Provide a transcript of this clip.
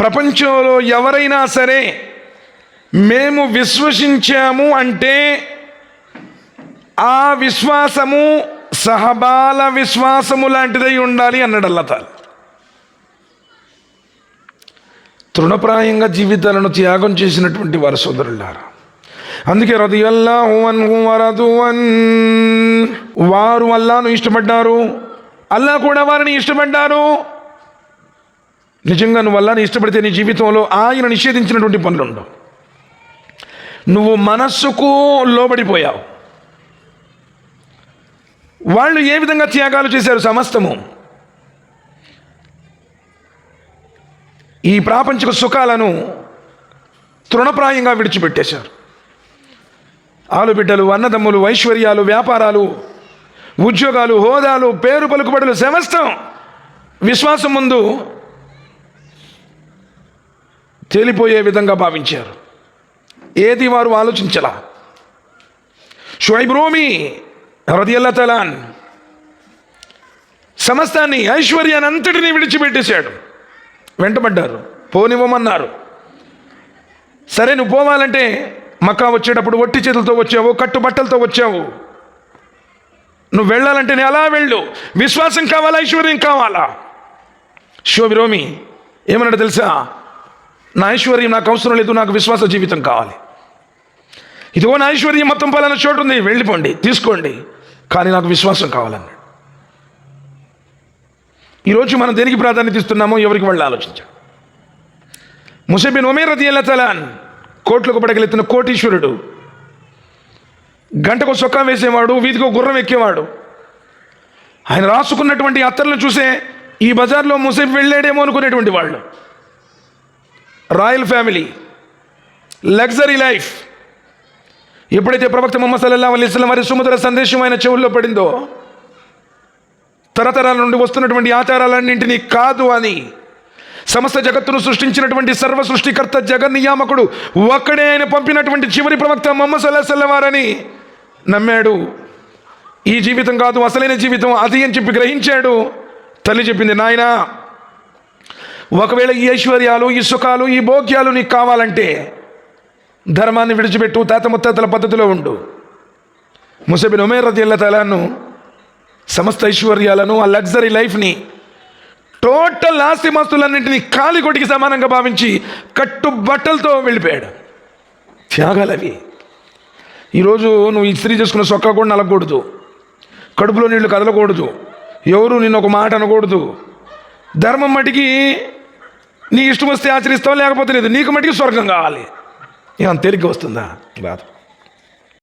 ప్రపంచంలో ఎవరైనా సరే మేము విశ్వసించాము అంటే ఆ విశ్వాసము సహబాల విశ్వాసము లాంటిదై ఉండాలి అన్నాడు అల్లతాల్ తృణప్రాయంగా జీవితాలను త్యాగం చేసినటువంటి వారు సోదరులారా అందుకే రదియల్లాహు వారు అల్లాను ఇష్టపడ్డారు అల్లా కూడా వారిని ఇష్టపడ్డారు. నిజంగా నువ్వు అల్లాని ఇష్టపడితే నీ జీవితంలో ఆయన నిషేధించినటువంటి పనులు ఉండవు నువ్వు మనస్సుకు లోబడిపోయావు. వాళ్ళు ఏ విధంగా త్యాగాలు చేశారు సమస్తము? ఈ ప్రాపంచిక సుఖాలను తృణప్రాయంగా విడిచిపెట్టేశారు. ఆలుబిడ్డలు అన్నదమ్ములు ఐశ్వర్యాలు వ్యాపారాలు ఉద్యోగాలు హోదాలు పేరు పలుకుబడులు సమస్తం విశ్వాసం ముందు తేలిపోయే విధంగా భావించారు. ఏది వారు ఆలోచించలా? షుఐబ్ రూమి రదియల్లా తలాన్ సమస్తాన్ని ఐశ్వర్యాన్ని అంతటినీ విడిచిపెట్టేశాడు. వెంటబడ్డారు పోనివ్వమన్నారు. సరే నువ్వు పోవాలంటే మక్కా వచ్చేటప్పుడు ఒట్టి చేతులతో వచ్చావు కట్టు బట్టలతో వచ్చావు. నువ్వు వెళ్ళాలంటే నేను అలా వెళ్ళు. విశ్వాసం కావాలా ఐశ్వర్యం కావాలా? శోభిరోమి ఏమన్నాడు తెలుసా? నా ఐశ్వర్యం నాకు అవసరం లేదు నాకు విశ్వాస జీవితం కావాలి. ఇదిగో నా ఐశ్వర్యం మొత్తం పలానా చోటు ఉంది వెళ్ళిపోండి తీసుకోండి. కానీ నాకు విశ్వాసం కావాలన్నాడు. ఈరోజు మనం దేనికి ప్రాధాన్యత ఇస్తున్నామో ఎవరికి వాళ్ళు ఆలోచించాం ముసబిన్ ఒమేర్ రది తలాన్ కోట్లకు పడగలెత్తిన కోటీశ్వరుడు గంటకు సొక్కా వేసేవాడు వీధికో గుర్రం ఎక్కేవాడు. ఆయన రాసుకున్నటువంటి అత్తర్లను చూసే ఈ బజార్లో ముసేబ్ వెళ్ళాడేమో అనుకునేటువంటి వాళ్ళు. Royal family luxury life. ఎప్పుడైతే ప్రవక్త ముహమ్మద్ సల్లల్లాహు అలైహి వసల్లం వారి సుమధుర సందేశం ఆయన చెవుల్లో పడిందో తరతరాల నుండి వస్తున్నటువంటి ఆచారాలన్నింటినీ కాదు అని సమస్త జగత్తును సృష్టించినటువంటి సర్వ సృష్టికర్త జగన్నియామకుడు ఒక్కడే ఆయన పంపినటువంటి చివరి ప్రవక్త మొహమ్మద్ సల్లాహ్ సల్లవారని నమ్మాడు. ఈ జీవితం కాదు అసలైన జీవితం అది అని చెప్పి గ్రహించాడు. తల్లి చెప్పింది నాయనా ఒకవేళ ఈ ఐశ్వర్యాలు ఈ సుఖాలు ఈ భోగ్యాలు నీకు కావాలంటే ధర్మాన్ని విడిచిపెట్టు తాత ముత్తాతల పద్ధతిలో ఉండు. ముసబిన్ ఉమేర్ రదియల్ల తలాను సమస్త ఐశ్వర్యాలను ఆ లగ్జరీ లైఫ్ని టోటల్ ఆస్తిమాస్తులన్నింటినీ కాలికొటికి సమానంగా భావించి కట్టు బట్టలతో వెళ్ళిపోయాడు. త్యాగాలు అవి. ఈరోజు నువ్వు ఇస్త్రీ చేసుకున్న సొక్క కూడా నలగకూడదు. కడుపులో నీళ్ళు కదలకూడదు. ఎవరు నిన్ను ఒక మాట అనకూడదు. ధర్మం మటుకి నీ ఇష్టం వస్తే ఆచరిస్తావు లేకపోతే లేదు? నీకు మటుకు స్వర్గం కావాలి. ఏమన్నా తేలిక వస్తుందా? రాదు.